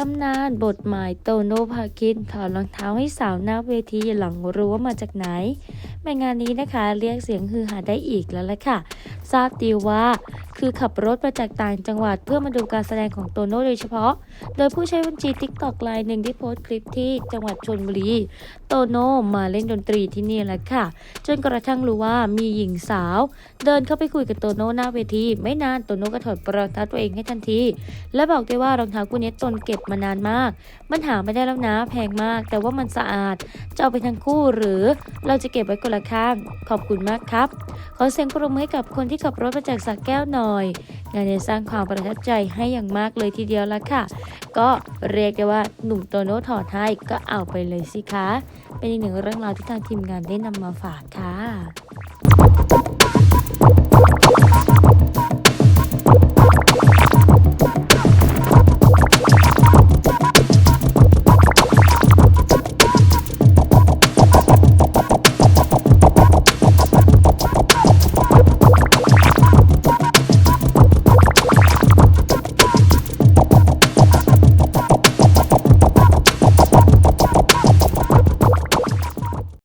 ตำนานบทหมายโตโนภาคินถอดรองเท้าให้สาวหน้าเวทีหลังรู้ว่ามาจากไหน แม่งานนี้นะคะเรียกเสียงฮือหาได้อีกแล้วละค่ะ ทราบดีว่าคือขับรถมาจากต่างจังหวัดเพื่อมาดูการแสดงของโตโน่โดยเฉพาะ โดยผู้ใช้บัญชีทิกตอกไลน์หนึ่งที่โพสต์คลิปที่จังหวัดชนบุรี โตโน่มาเล่นดนตรีที่นี่แหละค่ะ จนกระทั่งรู้ว่ามีหญิงสาว เดินเข้าไปคุยกับโตโน่หน้าเวที ไม่นานโตโน่ก็ถอดรองเท้าตัวเองให้ทันที และบอกได้ว่ารองเท้าคู่นี้ตนเก็บมานานมาก มันหาไม่ได้แล้วนะแพงมาก แต่ว่ามันสะอาด จะเอาไปทั้งคู่หรือเราจะเก็บไว้คนละข้าง ขอบคุณมากครับ ขอเสียงปรบมือให้กับคนที่ขับรถมาจากสักแก้วหน่อย งานนี้สร้างความประทับใจให้อย่างมากเลยทีเดียวละค่ะ ก็เรียกได้ว่าหนุ่มโตโน่ถอดให้ก็เอาไปเลยสิคะ เป็นอีกหนึ่งเรื่องราวที่ทางทีมงานได้นำมาฝากค่ะ